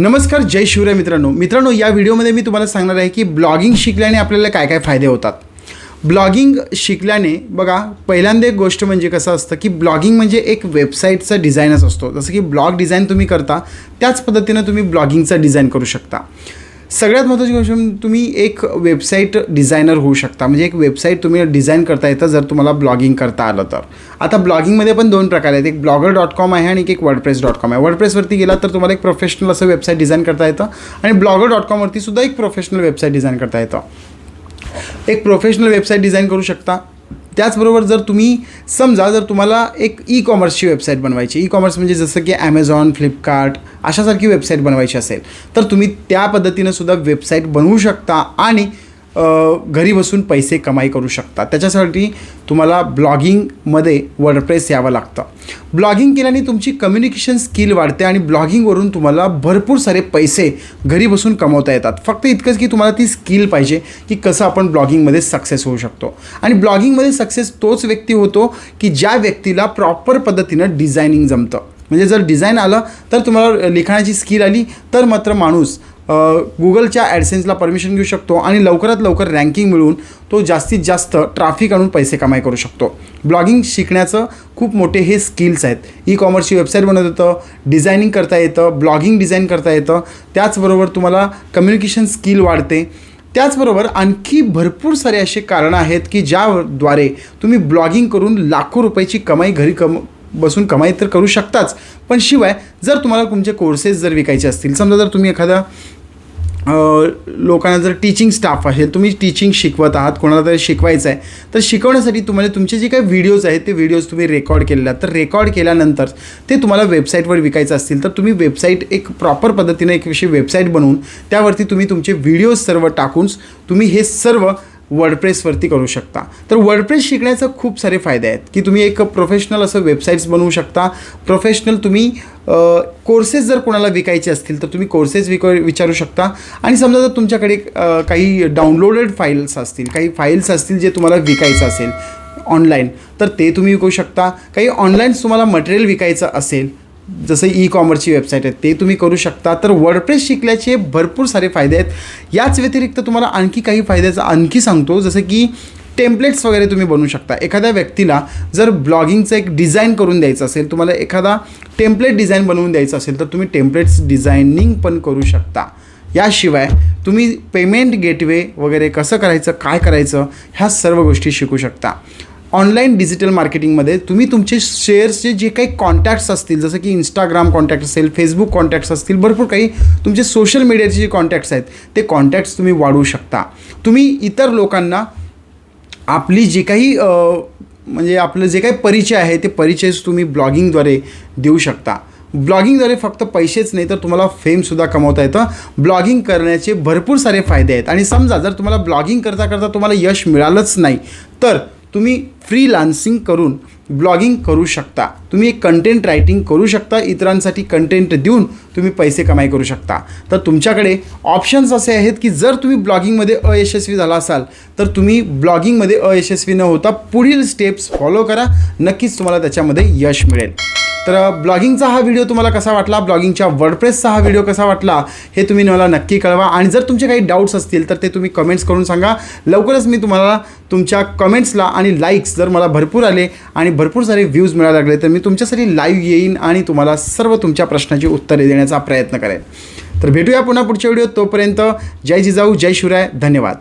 नमस्कार जय शिवराय मित्रांनो. मित्रांनो या व्हिडिओमध्ये मी तुम्हाला सांगणार आहे की ब्लॉगिंग शिकल्याने आपल्याला काय काय फायदे होतात. ब्लॉगिंग शिकल्याने बघा पहिल्यांदा एक गोष्ट म्हणजे कसं असतं की ब्लॉगिंग म्हणजे एक वेबसाईटचा डिझाईनच असतो. जसं की ब्लॉग डिझाईन तुम्ही करता त्याच पद्धतीनं तुम्ही ब्लॉगिंगचा डिझाईन करू शकता. सगळ्यात महत्त्वाची गोष्ट म्हणजे तुम्ही एक वेबसाईट डिझायनर होऊ शकता. म्हणजे एक वेबसाईट तुम्ही डिझाईन करता येतं जर तुम्हाला ब्लॉगिंग करता आलं तर. आता ब्लॉगिंगमध्ये पण दोन प्रकार आहेत. एक ब्लॉगर डॉट कॉम आहे आणि एक वर्डप्रेस डॉट कॉम आहे. वर्डप्रेसवरती गेला तर तुम्हाला एक प्रोफेशनल असं वेबसाईट डिझाईन करता येतं. आणि ब्लॉगर डॉट कॉमवरती सुद्धा एक प्रोफेशनल वेबसाईट डिझाईन करता येतं. एक प्रोफेशनल वेबसाईट डिझाईन करू शकता. त्याचबरोबर जर तुम्ही समजा जर तुम्हाला एक ई कॉमर्सची वेबसाईट बनवायची ई कॉमर्स म्हणजे जसं की ॲमेझॉन फ्लिपकार्ट अशासारखी वेबसाईट बनवायची असेल तर तुम्ही त्या पद्धतीनं सुद्धा वेबसाईट बनवू शकता आणि घरी बसून पैसे कमाई करू शकता. त्याच्यासाठी तुम्हाला ब्लॉगिंगमध्ये वर्डप्रेस यावं लागतं. ब्लॉगिंग केल्याने तुमची कम्युनिकेशन स्किल वाढते आणि ब्लॉगिंगवरून तुम्हाला भरपूर सारे पैसे घरी बसून कमवता येतात. फक्त इतकंच की तुम्हाला ती स्किल पाहिजे की कसं आपण ब्लॉगिंगमध्ये सक्सेस होऊ शकतो. आणि ब्लॉगिंगमध्ये सक्सेस तोच व्यक्ती होतो की ज्या व्यक्तीला प्रॉपर पद्धतीनं डिझायनिंग जमतं. म्हणजे जर डिझाईन आलं तर तुम्हाला लिखाणाची स्किल आली तर मात्र माणूस गुगलच्या ॲडसेन्सला परमिशन घेऊ शकतो आणि लवकरात लवकर रँकिंग मिळवून तो जास्तीत जास्त ट्राफिक आणून पैसे कमाई करू शकतो. ब्लॉगिंग शिकण्याचं खूप मोठे हे स्किल्स आहेत. ई कॉमर्सची वेबसाईट बनवत येतं डिझायनिंग करता येतं ब्लॉगिंग डिझाईन करता येतं. त्याचबरोबर तुम्हाला कम्युनिकेशन स्किल वाढते. त्याचबरोबर आणखी भरपूर सारे असे कारणं आहेत की ज्याद्वारे तुम्ही ब्लॉगिंग करून लाखो रुपयाची कमाई घरी कम बसून कमाई तर करू शकताच. पण शिवाय जर तुम्हाला तुमचे कोर्सेस जर विकायचे असतील समजा जर तुम्ही एखादा लोकांना जर टीचिंग स्टाफ आहे तुम्ही टीचिंग शिकवत आहात कोणाला तरी शिकवायचं आहे तर शिकवण्यासाठी तुम्हाला तुमचे जे काही व्हिडिओज आहेत ते व्हिडिओज तुम्ही रेकॉर्ड केलेले आहेत. तर रेकॉर्ड केल्यानंतर ते तुम्हाला वेबसाईटवर विकायचं असतील तर तुम्ही वेबसाईट एक प्रॉपर पद्धतीने एक विषय वेबसाईट बनवून त्यावरती तुम्ही तुमचे व्हिडिओज सर्व टाकून तुम्ही हे सर्व वर्डप्रेसवरती करू शकता. तर वर्डप्रेस शिकण्याचं खूप सारे फायदे आहेत. की तुम्ही एक प्रोफेशनल असं वेबसाईट्स बनवू शकता. प्रोफेशनल तुम्ही कोर्सेस जर कोणाला विकायचे असतील तर तुम्ही कोर्सेस विक विचारू शकता. आणि समजा जर तुमच्याकडे काही डाउनलोडेड फाईल्स असतील काही फाईल्स असतील जे तुम्हाला विकायचं असेल ऑनलाईन तर ते तुम्ही विकू शकता. काही ऑनलाईन तुम्हाला मटेरियल विकायचं असेल जसं ई कॉमर्सची वेबसाईट आहे ते तुम्ही करू शकता. तर वर्डप्रेस शिकल्याचे भरपूर सारे फायदे आहेत. याच व्यतिरिक्त तुम्हाला आणखी काही फायद्याचं आणखी सांगतो. जसं की टेम्पलेट्स वगैरे तुम्ही बनवू शकता. एखाद्या व्यक्तीला जर ब्लॉगिंगचं एक डिझाईन करून द्यायचं असेल तुम्हाला एखादा टेम्पलेट डिझाईन बनवून द्यायचं असेल तर तुम्ही टेम्पलेट्स डिझायनिंग पण करू शकता. याशिवाय तुम्ही पेमेंट गेटवे वगैरे कसं करायचं काय करायचं ह्या सर्व गोष्टी शिकू शकता. ऑनलाईन डिजिटल मार्केटिंगमध्ये तुम्ही तुमचे शेअर्सचे जे काही कॉन्टॅक्ट्स असतील जसं की इंस्टाग्राम कॉन्टॅक्ट असेल फेसबुक कॉन्टॅक्ट्स असतील भरपूर काही तुमचे सोशल मीडियाचे जे कॉन्टॅक्ट्स आहेत ते कॉन्टॅक्ट्स तुम्ही वाढवू शकता. तुम्ही इतर लोकांना आपली जे काही म्हणजे आपलं जे काही परिचय आहे ते परिचय तुम्ही ब्लॉगिंगद्वारे देऊ शकता. ब्लॉगिंगद्वारे फक्त पैसेच नाही तर तुम्हाला फेमसुद्धा कमवता येतं. ब्लॉगिंग करण्याचे भरपूर सारे फायदे आहेत. आणि समजा जर तुम्हाला ब्लॉगिंग करता करता तुम्हाला यश मिळालंच नाही तर तुम्ही फ्रीलान्सिंग करून ब्लॉगिंग करू शकता. तुम्ही एक कंटेंट रायटिंग करू शकता इतरांसाठी कंटेंट देऊन तुम्ही पैसे कमाई करू शकता. तर तुमच्याकडे ऑप्शन्स असे आहेत की जर तुम्ही ब्लॉगिंगमध्ये अयशस्वी झाला असाल तर तुम्ही ब्लॉगिंगमध्ये अयशस्वी न होता पुढील स्टेप्स फॉलो करा. नक्कीच तुम्हाला त्याच्यामध्ये यश मिळेल. तर ब्लॉगिंगचा हा व्हिडिओ तुम्हाला कसा वाटला? ब्लॉगिंगच्या वर्डप्रेसचा हा व्हिडिओ कसा वाटला? हे तुम्ही मला नक्की कळवा. आणि जर तुमचे काही डाऊट्स असतील तर ते तुम्ही कमेंट्स करून सांगा. लवकरच मी तुम्हाला तुमच्या कमेंट्सला आणि लाईक्स जर मला भरपूर आले आणि भरपूर सारे व्ह्यूज मिळायला लागले तर मी तुमच्यासाठी लाईव्ह येईन आणि तुम्हाला सर्व तुमच्या प्रश्नाची उत्तरे देण्याचा प्रयत्न करेन. तर भेटूया पुन्हा पुढच्या व्हिडिओ तोपर्यंत. जय जिजाऊ जय शिवराय. धन्यवाद.